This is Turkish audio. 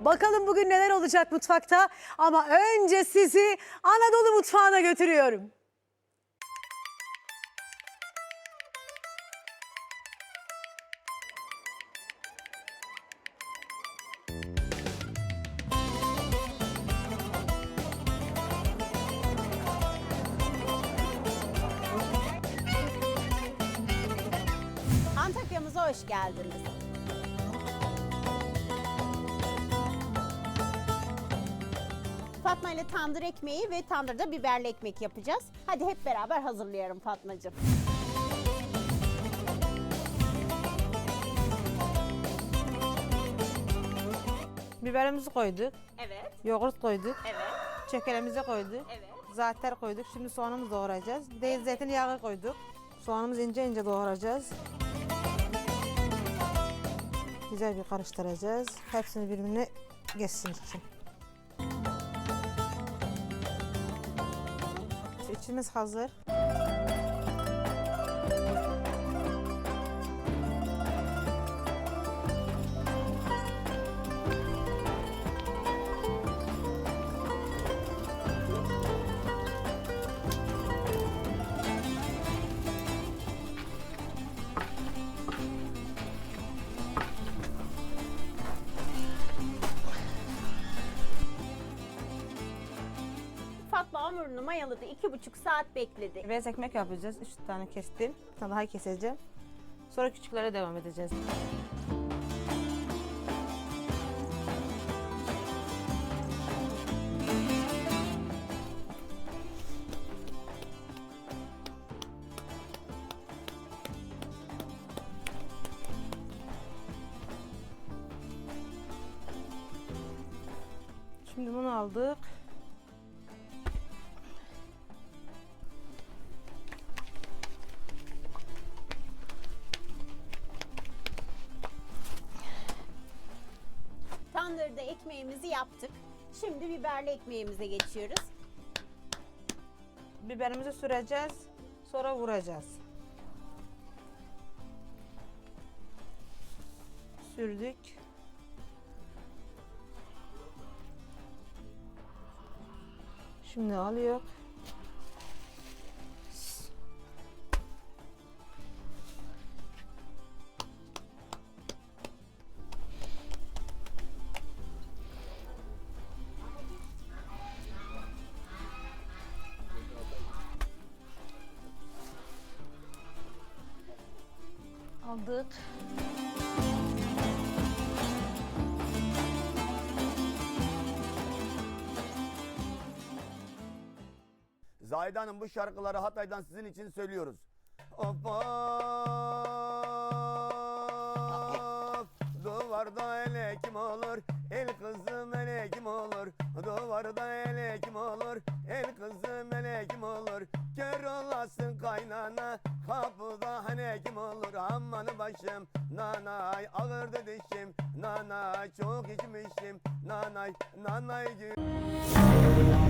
Bakalım bugün neler olacak mutfakta ama önce sizi Anadolu mutfağına götürüyorum. Antakya'mıza hoş geldiniz. Fatma ile tandır ekmeği ve tandırda biberli ekmek yapacağız. Hadi hep beraber hazırlayalım Fatmacığım. Biberimizi koyduk, Evet, yoğurt koyduk, evet, çökelemizi koyduk, evet. zater koyduk. Şimdi soğanımızı doğrayacağız. Bir de zeytinyağı koyduk. Soğanımızı ince ince doğrayacağız. Güzel bir karıştıracağız. Hepsini birbirine geçsin için. İçimiz hazır. Hamurunu mayaladı. iki buçuk saat bekledi. Beyaz ekmek yapacağız. Üç tane kestim. Bir tane daha keseceğim. Sonra küçüklere devam edeceğiz. Şimdi bunu aldık. Ekmeğimizi yaptık. Şimdi biberli ekmeğimize geçiyoruz. Biberimizi süreceğiz. Sonra vuracağız. Sürdük. Şimdi alıyor. Aldık. Zahide Hanım bu şarkıları Hatay'dan sizin için söylüyoruz. Of of Duvarda ele kim olur? El kızım ele kim olur? Duvarda ele kim olur? El kızım ele kim olur? Kör olasın kaynana Kapıda hani kim olur Aman başım? Nanay ağırdı dişim. Nanay çok içmişim. Nanay nanay gül